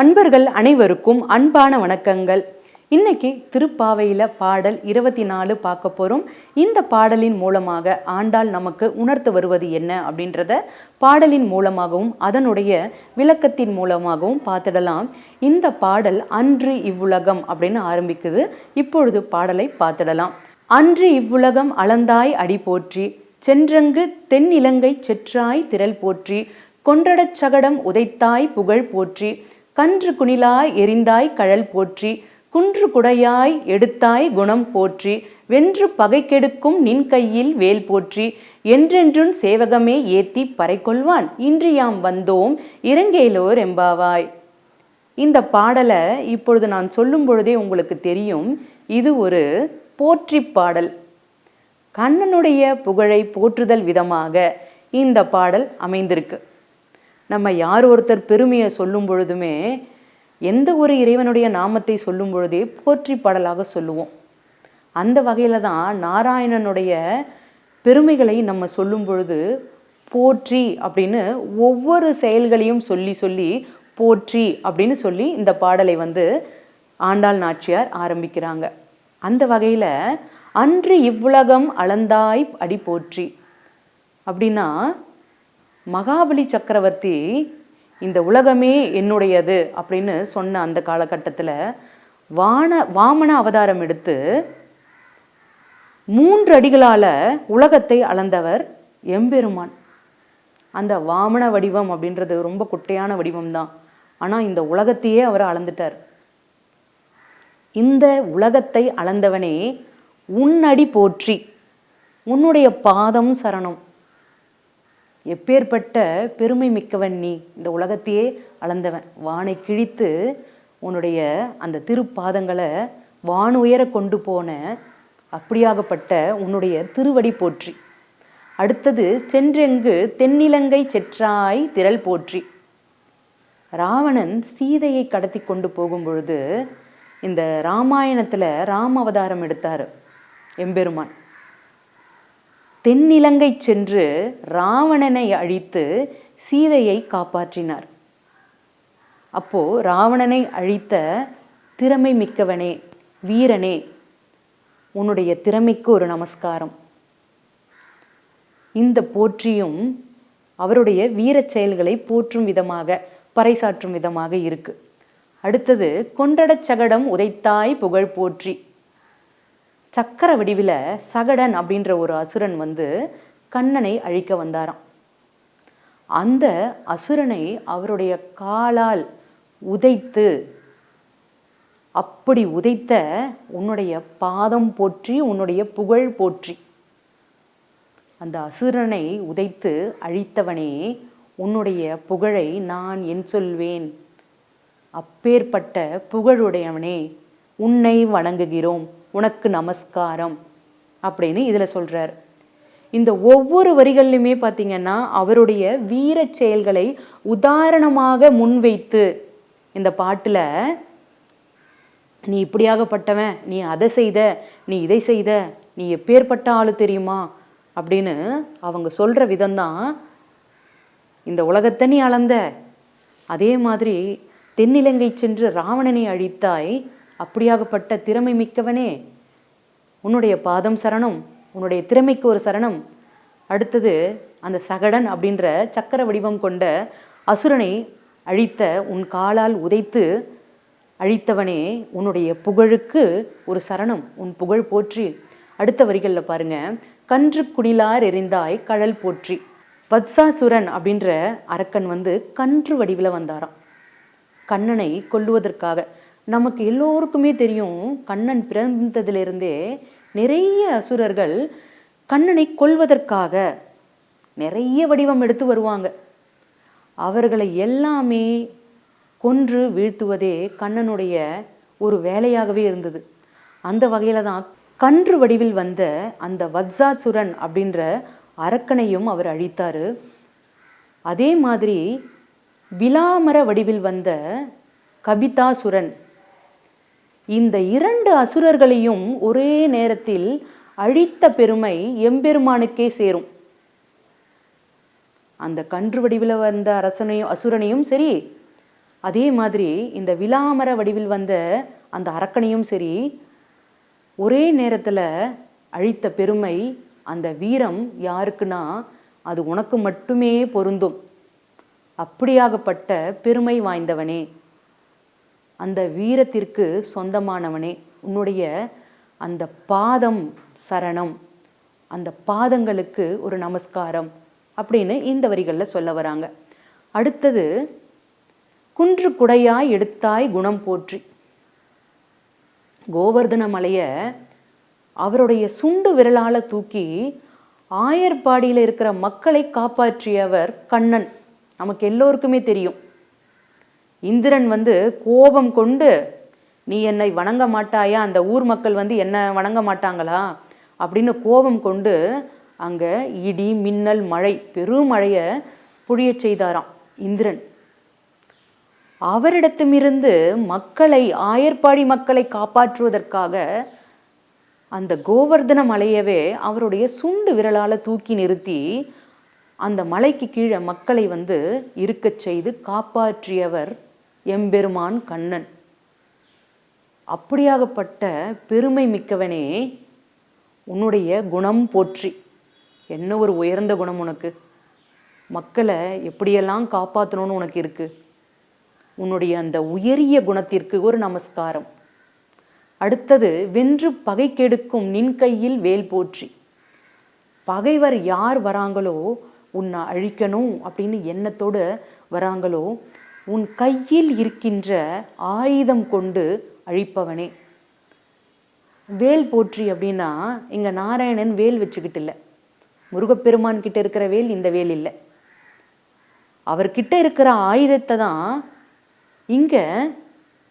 அன்பர்கள் அனைவருக்கும் அன்பான வணக்கங்கள். இன்னைக்கு திருப்பாவையில் பாடல் இருபத்தி நாலு பார்க்க போகிறோம் இந்த பாடலின் மூலமாக ஆண்டாள் நமக்கு உணர்த்து வருவது என்ன அப்படின்றத பாடலின் மூலமாகவும் அதனுடைய விளக்கத்தின் மூலமாகவும் பார்த்துடலாம். இந்த பாடல் அன்று இவ்வுலகம் அப்படின்னு ஆரம்பிக்குது. இப்பொழுது பாடலை பார்த்துடலாம். அன்று இவ்வுலகம் அளந்தாய் அடி போற்றி சென்றங்கு தென்னிலங்கை செற்றாய் திரள் போற்றி கொன்றடச் சகடம் உதைத்தாய் புகழ் போற்றி கன்று குணிலாய் எரிந்தாய் கழல் போற்றி குன்று குடையாய் எடுத்தாய் குணம் போற்றி வென்று பகை கெடுக்கும் நின் கையில் வேல் போற்றி என்றென்றும் சேவகமே ஏத்தி பறைகொள்வான் இன்று யாம் வந்தோம் இறங்கேலோர் எம்பாவாய். இந்த பாடலை இப்பொழுது நான் சொல்லும் பொழுதே உங்களுக்கு தெரியும். இது ஒரு போற்றி பாடல். கண்ணனுடைய புகழை போற்றுதல் விதமாக இந்த பாடல் அமைந்திருக்கு. நம்ம யார் ஒருத்தர் பெருமையை சொல்லும் பொழுதுமே எந்த ஒரு இறைவனுடைய நாமத்தை சொல்லும் பொழுதே போற்றி பாடலாக சொல்லுவோம். அந்த வகையில் தான் நாராயணனுடைய பெருமைகளை நம்ம சொல்லும் பொழுது போற்றி அப்படின்னு ஒவ்வொரு செயல்களையும் சொல்லி சொல்லி போற்றி அப்படின்னு சொல்லி இந்த பாடலை வந்து ஆண்டாள் நாச்சியார் ஆரம்பிக்கிறாங்க. அந்த வகையில் அன்று இவ்வுலகம் அளந்தாய் அடி போற்றி அப்படின்னா மகாபலி சக்கரவர்த்தி இந்த உலகமே என்னுடையது அப்படின்னு சொன்ன அந்த காலகட்டத்தில் வான வாமன அவதாரம் எடுத்து மூன்று அடிகளால் உலகத்தை அளந்தவர் எம்பெருமான். அந்த வாமன வடிவம் அப்படின்றது ரொம்ப குட்டையான வடிவம் தான் ஆனால் இந்த உலகத்தையே அவர் அளந்துட்டார். இந்த உலகத்தை அளந்தவனே உன்னடி போற்றி உன்னுடைய பாதம் சரணம். எப்பேற்பட்ட பெருமை மிக்கவன் நீ? இந்த உலகத்தையே அளந்தவன். வானை கிழித்து உன்னுடைய அந்த திருப்பாதங்களை வானுயர கொண்டு போன அப்படியாகப்பட்ட உன்னுடைய திருவடி போற்றி. அடுத்தது சென்றெங்கு தென்னிலங்கை செற்றாய் திரள் போற்றி. ராவணன் சீதையை கடத்தி கொண்டு போகும் பொழுது இந்த ராமாயணத்தில் ராம அவதாரம் எடுத்தார் எம்பெருமான். தென்னிலங்கை சென்று ராவணனை அழித்து சீதையை காப்பாற்றினார். அப்போ ராவணனை அழித்த திறமை மிக்கவனே வீரனே உன்னுடைய திறமைக்கு ஒரு நமஸ்காரம். இந்த போற்றியும் அவருடைய வீரச் செயல்களை போற்றும் விதமாக பறைசாற்றும் விதமாக இருக்கு. அடுத்தது கொண்டடச் சகடம் உதைத்தாய் புகழ் போற்றி. சக்கர வடிவில் சகடன் அப்படின்ற ஒரு அசுரன் வந்து கண்ணனை அழிக்க வந்தாராம். அந்த அசுரனை அவருடைய காலால் உதைத்து அப்படி உதைத்த உன்னுடைய பாதம் போற்றி உன்னுடைய புகழ் போற்றி. அந்த அசுரனை உதைத்து அழித்தவனே உன்னுடைய புகழை நான் என் சொல்வேன். அப்பேற்பட்ட புகழுடையவனே உன்னை வணங்குகிறோம். உனக்கு நமஸ்காரம் அப்படின்னு இதில் சொல்கிறார் இந்த ஒவ்வொரு வரிகள்லையுமே பார்த்தீங்கன்னா அவருடைய வீர செயல்களை உதாரணமாக முன்வைத்து இந்த பாட்டில் நீ இப்படியாகப்பட்டவன் நீ அதை செய்த நீ இதை செய்த நீ எப்பேற்பட்ட ஆளு தெரியுமா? அப்படின்னு அவங்க சொல்கிற விதம்தான் இந்த உலகத்தை நீ அளந்த. அதே மாதிரி தென்னிலங்கை சென்று ராவணனை அழித்தாய் அப்படியாகப்பட்ட திறமை மிக்கவனே. உன்னுடைய பாதம் சரணம் உன்னுடைய திறமைக்கு ஒரு சரணம். அடுத்தது அந்த சகடன் அப்படின்ற சக்கர வடிவம் கொண்ட அசுரனை அழித்த உன் காலால் உதைத்து அழித்தவனே உன்னுடைய புகழுக்கு ஒரு சரணம். உன் புகழ் போற்றி. அடுத்த வரிகளில் பாருங்க. கன்று குடிலார் எறிந்தாய் கழல் போற்றி. வத்சாசுரன் அப்படின்ற அரக்கன் வந்து கன்று வடிவில் வந்தாராம். கண்ணனை கொல்லுவதற்காக. நமக்கு எல்லோருக்குமே தெரியும் கண்ணன் பிறந்ததிலிருந்தே நிறைய அசுரர்கள் கண்ணனை கொல்வதற்காக நிறைய வடிவம் எடுத்து வருவாங்க. அவர்களை எல்லாமே கொன்று வீழ்த்துவதே கண்ணனுடைய ஒரு வேலையாகவே இருந்தது. அந்த வகையில் தான் கன்று வடிவில் வந்த அந்த வத்சாசுரன் அப்படின்ற அரக்கனையும் அவர் அழித்தார். அதே மாதிரி விலாமர வடிவில் வந்த கபிதாசுரன் இந்த இரண்டு அசுரர்களையும் ஒரே நேரத்தில் அழித்த பெருமை எம்பெருமானுக்கே சேரும். அந்த கன்று வடிவில் வந்த அரசனையும் அசுரனையும் சரி அதே மாதிரி இந்த விலாமர வடிவில் வந்த அந்த அரக்கனையும் சரி ஒரே நேரத்தில் அழித்த பெருமை அந்த வீரம் யாருக்குன்னா அது உனக்கு மட்டுமே பொருந்தும். அப்படியாகப்பட்ட பெருமை வாய்ந்தவனே. அந்த வீரத்திற்கு சொந்தமானவனே. உன்னுடைய அந்த பாதம் சரணம் அந்த பாதங்களுக்கு ஒரு நமஸ்காரம் அப்படின்னு இந்த வரிகளில் சொல்ல வராங்க. அடுத்தது குன்று குடையாய் எடுத்தாய் குணம் போற்றி. கோவர்தன மலையை அவருடைய சுண்டு விரலால தூக்கி ஆயர்பாடியில் இருக்கிற மக்களை காப்பாற்றியவர் கண்ணன். நமக்கு எல்லோருக்குமே தெரியும். இந்திரன் வந்து கோபம் கொண்டு நீ என்னை வணங்க மாட்டாயா? அந்த ஊர் மக்கள் வந்து என்ன வணங்க மாட்டாங்களா? அப்படின்னு கோபம் கொண்டு அங்கே இடி மின்னல் மழை பெருமழையை பொழியச் செய்தாராம் இந்திரன். அவரிடத்துமிருந்து மக்களை ஆயர்பாடி மக்களை காப்பாற்றுவதற்காக அந்த கோவர்தன மலையவே அவருடைய சுண்டு விரலால் தூக்கி நிறுத்தி அந்த மலைக்கு கீழே மக்களை வந்து இருக்கச் செய்து காப்பாற்றியவர் எம்பெருமான் கண்ணன். அப்படியாகப்பட்ட பெருமை மிக்கவனே உன்னுடைய குணம் போற்றி. என்ன ஒரு உயர்ந்த குணம் உனக்கு? மக்களை எப்படியெல்லாம் காப்பாற்றணும்னு உனக்கு இருக்கு? உன்னுடைய அந்த உயரிய குணத்திற்கு ஒரு நமஸ்காரம். அடுத்தது வென்று பகை கெடுக்கும் நின் கையில் வேல் போற்றி. பகைவர் யார் வராங்களோ உன்னை அழிக்கணும் அப்படின்னு எண்ணத்தோடு வராங்களோ உன் கையில் இருக்கின்ற ஆயுதம் கொண்டு அழிப்பவனே. வேல் போற்றி அப்படின்னா இங்கே நாராயணன் வேல் வச்சுக்கிட்டு இல்லை. முருகப்பெருமான் கிட்ட இருக்கிற வேல் இந்த வேல் இல்லை. அவர்கிட்ட இருக்கிற ஆயுதத்தை தான் இங்கே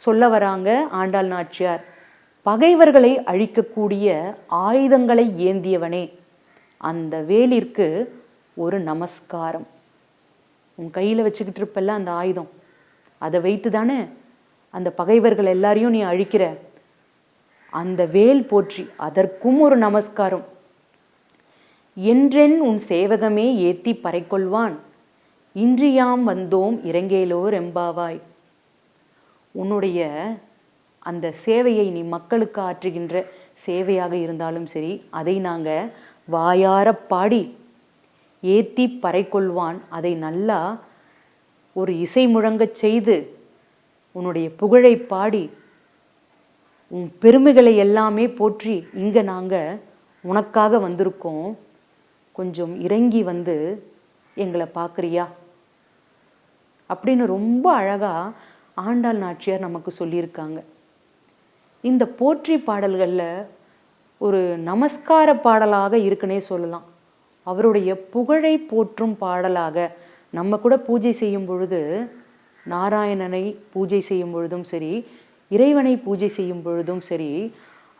சொல்ல வராங்க ஆண்டாள் நாச்சியார். பகைவர்களை அழிக்கக்கூடிய ஆயுதங்களை ஏந்தியவனே. அந்த வேலிற்கு ஒரு நமஸ்காரம். உன் கையில் வச்சுக்கிட்டு இருப்பல்ல அந்த ஆயுதம்? அதை வைத்து தானே அந்த பகைவர்கள் எல்லாரையும் நீ அழிக்கிற? அந்த வேல் போற்றி அதற்கும் ஒரு நமஸ்காரம். என்றென் உன் சேவகமே ஏத்தி பறைக்கொள்வான். இன்றியாம் வந்தோம் இறங்கேலோர் எம்பாவாய். உன்னுடைய அந்த சேவையை நீ மக்களுக்கு ஆற்றுகின்ற சேவையாக இருந்தாலும் சரி அதை நாங்கள் வாயார பாடி ஏத்தி பறைக்கொள்வான். அதை நல்லா ஒரு இசை முழங்கச் செய்து உன்னுடைய புகழை பாடி உன் பெருமைகளை எல்லாமே போற்றி இங்கே நாங்கள் உனக்காக வந்திருக்கோம். கொஞ்சம் இறங்கி வந்து எங்களை பார்க்குறியா அப்படின்னு ரொம்ப அழகாக ஆண்டாள் நாச்சியார் நமக்கு சொல்லியிருக்காங்க. இந்த போற்றி பாடல்களில் ஒரு நமஸ்கார பாடலாக இருக்குன்னே சொல்லலாம். அவருடைய புகழை போற்றும் பாடலாக நம்ம கூட பூஜை செய்யும் பொழுது நாராயணனை பூஜை செய்யும் பொழுதும் சரி இறைவனை பூஜை செய்யும் பொழுதும் சரி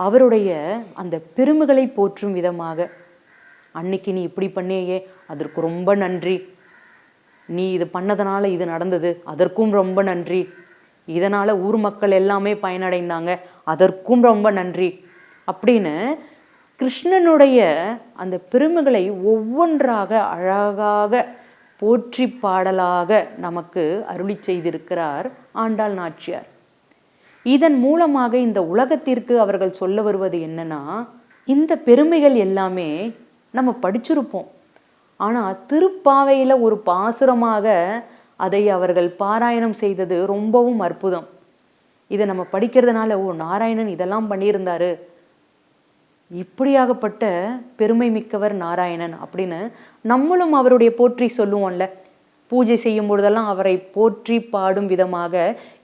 அவருடைய அந்த பெருமைகளை போற்றும் விதமாக அன்னைக்கு நீ இப்படி பண்ணியே அதற்கு ரொம்ப நன்றி. நீ இது பண்ணதனால இது நடந்தது அதற்கும் ரொம்ப நன்றி. இதனால் ஊர் மக்கள் எல்லாமே பயனடைந்தாங்க அதற்கும் ரொம்ப நன்றி. அப்படின்னு கிருஷ்ணனுடைய அந்த பெருமைகளை ஒவ்வொன்றாக அழகாக போற்றி பாடலாக நமக்கு அருளி செய்திருக்கிறார் ஆண்டாள் நாச்சியார். இதன் மூலமாக இந்த உலகத்திற்கு அவர்கள் சொல்ல வருவது என்னன்னா இந்த பெருமைகள் எல்லாமே நம்ம படிச்சிருப்போம். ஆனால் திருப்பாவையில் ஒரு பாசுரமாக அதை அவர்கள் பாராயணம் செய்தது ரொம்பவும் அற்புதம். இதை நம்ம படிக்கிறதுனால ஓ நாராயணன் இதெல்லாம் பண்ணியிருந்தாரு இப்படியாகப்பட்ட பெருமை மிக்கவர் நாராயணன் அப்படின்னு நம்மளும் அவருடைய போற்றி சொல்லுவோம்ல. பூஜை செய்யும் பொழுதெல்லாம் அவரை போற்றி பாடும் விதமாக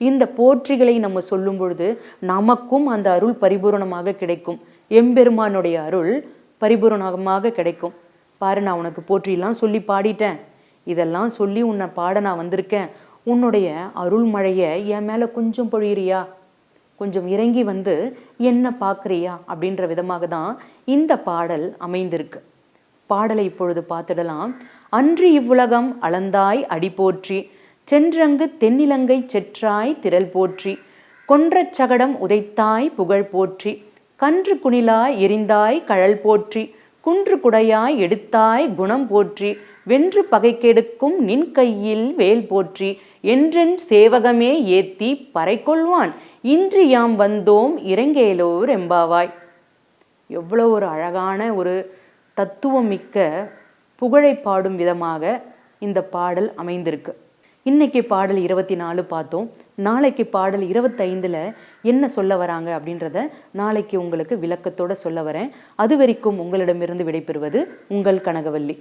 இந்த போற்றிகளை நம்ம சொல்லும் பொழுது நமக்கும் அந்த அருள் பரிபூரணமாக கிடைக்கும். எம்பெருமானுடைய அருள் பரிபூரணமாக கிடைக்கும். பாரு நான் உனக்கு போற்றிலாம் சொல்லி பாடிட்டேன். இதெல்லாம் சொல்லி உன்னை பாட நான் வந்திருக்கேன். உன்னுடைய அருள் மழையை என் மேலே கொஞ்சம் பொழியிறியா? கொஞ்சம் இறங்கி வந்து என்ன பார்க்குறியா? அப்படின்ற விதமாக தான் இந்த பாடல் அமைந்திருக்கு. பாடலை இப்பொழுது பார்த்துடலாம். அன்று இவ்வுலகம் அளந்தாய் அடி போற்றி சென்றங்கு தென்னிலங்கை செற்றாய் திரள் போற்றி கொன்றச் சகடம் உதைத்தாய் புகழ் போற்றி கன்று குணிலாய் எரிந்தாய் கழல் போற்றி குன்று குடையாய் எடுத்தாய் குணம் போற்றி வென்று பகை கெடுக்கும் நின் கையில் வேல் போற்றி என்றென் சேவகமே ஏத்தி பறை கொள்வான் இன்று யாம் வந்தோம் இறங்கேலோர் எம்பாவாய். எவ்வளோ ஒரு அழகான ஒரு தத்துவம் மிக்க புகழை பாடும் விதமாக இந்த பாடல் அமைந்திருக்கு. இன்னைக்கு பாடல் இருபத்தி நாலு பார்த்தோம். நாளைக்கு பாடல் இருபத்தைந்தில் என்ன சொல்ல வராங்க அப்படின்றத நாளைக்கு உங்களுக்கு விளக்கத்தோட சொல்ல வரேன். அது வரைக்கும் உங்களிடமிருந்து விடைபெறுவது உங்கள் கனகவல்லி.